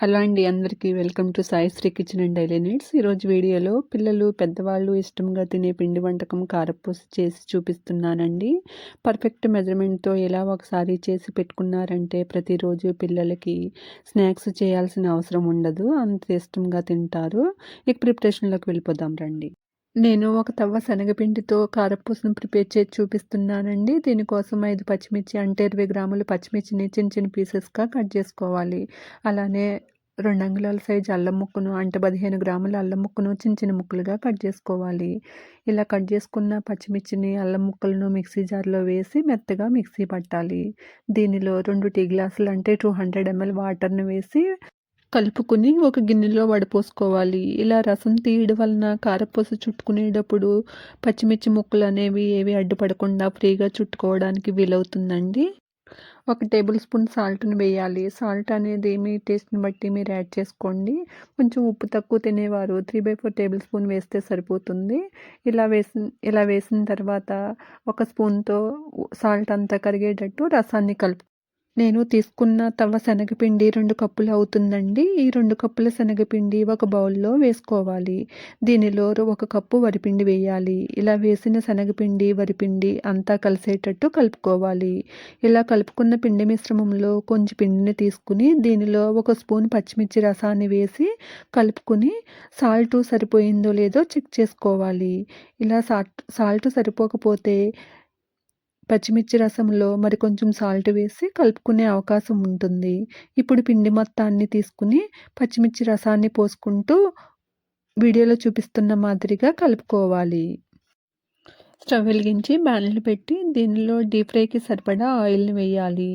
Hello అండి అందరికీ welcome to Sai Sri kitchen and daily needs. ఈరోజు వీడియోలో పిల్లలు పెద్దవాళ్ళు ఇష్టంగా తినే పిండి వంటకం కారపూస చేసి చూపిస్తున్నానండి. పర్ఫెక్ట్ మెజర్మెంట్తో ఎలా ఒకసారి చేసి పెట్టుకున్నారంటే ప్రతిరోజు పిల్లలకి స్నాక్స్ చేయాల్సిన అవసరం ఉండదు అంత ఇష్టంగా తింటారు. ఇక ప్రిపరేషన్లోకి వెళ్ళిపోదాం రండి. నేను ఒక తవ్వ శనగపిండితో కారపూసను ప్రిపేర్ చేసి చూపిస్తున్నానండి. దీనికోసం ఐదు పచ్చిమిర్చి అంటే ఇరవై గ్రాములు పచ్చిమిర్చిని చిన్న చిన్న పీసెస్గా కట్ చేసుకోవాలి. అలానే రెండు అంగుళాల సైజు అల్లం ముక్కను అంటే పదిహేను గ్రాముల అల్లం ముక్కను చిన్న చిన్న ముక్కలుగా కట్ చేసుకోవాలి. ఇలా కట్ చేసుకున్న పచ్చిమిర్చిని అల్లం ముక్కలను మిక్సీ జార్లో వేసి మెత్తగా మిక్సీ పట్టాలి. దీనిలో రెండు టీ గ్లాసులు అంటే టూ హండ్రెడ్ ఎంఎల్ వాటర్ని వేసి కలుపుకుని ఒక గిన్నెలో వడపోసుకోవాలి. ఇలా రసం తీయడం వలన కారపూస చుట్టుకునేటప్పుడు పచ్చిమిర్చి ముక్కలు అనేవి ఏవి అడ్డుపడకుండా ఫ్రీగా చుట్టుకోవడానికి వీలవుతుందండి. ఒక టేబుల్ స్పూన్ సాల్ట్ని వేయాలి. సాల్ట్ అనేది మీ టేస్ట్ని బట్టి మీరు యాడ్ చేసుకోండి. కొంచెం ఉప్పు తక్కువ తినేవారు three by four tablespoon వేస్తే సరిపోతుంది. ఇలా వేసిన ఇలా వేసిన తర్వాత ఒక స్పూన్తో సాల్ట్ అంతా కరిగేటట్టు రసాన్ని కలుపు నేను తీసుకున్న తవ్వ శనగపిండి రెండు కప్పులు అవుతుందండి. ఈ రెండు కప్పుల శనగపిండి ఒక బౌల్లో వేసుకోవాలి. దీనిలో ఒక కప్పు వరిపిండి వేయాలి. ఇలా వేసిన శనగపిండి వరిపిండి అంతా కలిసేటట్టు కలుపుకోవాలి. ఇలా కలుపుకున్న పిండి మిశ్రమంలో కొంచెం పిండిని తీసుకుని దీనిలో ఒక స్పూన్ పచ్చిమిర్చి రసాన్ని వేసి కలుపుకుని సాల్ట్ సరిపోయిందో లేదో చెక్ చేసుకోవాలి. ఇలా సాల్ట్ సాల్ట్ సరిపోకపోతే పచ్చిమిర్చి రసంలో మరి కొంచెం సాల్ట్ వేసి కలుపుకునే అవకాశం ఉంటుంది. ఇప్పుడు పిండి మొత్తాన్ని తీసుకుని పచ్చిమిర్చి రసాన్ని పోసుకుంటూ వీడియోలో చూపిస్తున్న మాదిరిగా కలుపుకోవాలి. స్టవ్ వెలిగించి బ్యానెలు పెట్టి దీనిలో డీప్ ఫ్రైకి సరిపడా ఆయిల్ని వేయాలి.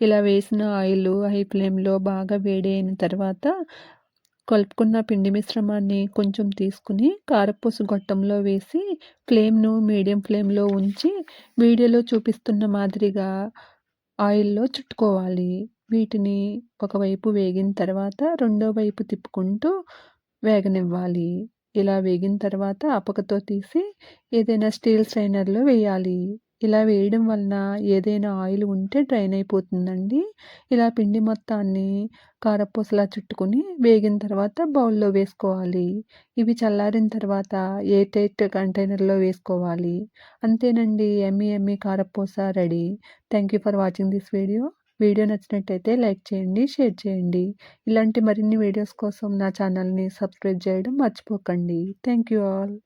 ఇలా వేసిన ఆయిల్ హై ఫ్లేమ్లో బాగా వేడి అయిన తర్వాత కలుపుకున్న పిండి మిశ్రమాన్ని కొంచెం తీసుకుని కారపూసు గొట్టంలో వేసి ఫ్లేమ్ను మీడియం ఫ్లేమ్లో ఉంచి వీడియోలో చూపిస్తున్న మాదిరిగా ఆయిల్లో చుట్టుకోవాలి. వీటిని ఒకవైపు వేగిన తర్వాత రెండో వైపు తిప్పుకుంటూ వేగనివ్వాలి. ఇలా వేగిన తర్వాత అపకతో తీసి ఏదైనా స్టీల్ స్ట్రైనర్లో వేయాలి. ఇలా వేయడం వలన ఏదైనా ఆయిల్ ఉంటే డ్రైన్ అయిపోతుందండి. ఇలా పిండి మొత్తాన్ని కారపూసలా చుట్టుకుని వేగిన తర్వాత బౌల్లో వేసుకోవాలి. ఇవి చల్లారిన తర్వాత ఏ టైట్ కంటైనర్లో వేసుకోవాలి. అంతేనండి. ఎమ్మి ఎమ్మి కారపూస ready. Thank you for watching this video. Video నచ్చినట్టయితే లైక్ చేయండి షేర్ చేయండి. ఇలాంటి మరిన్ని వీడియోస్ కోసం నా ఛానల్ని సబ్స్క్రైబ్ చేయడం మర్చిపోకండి. Thank you all.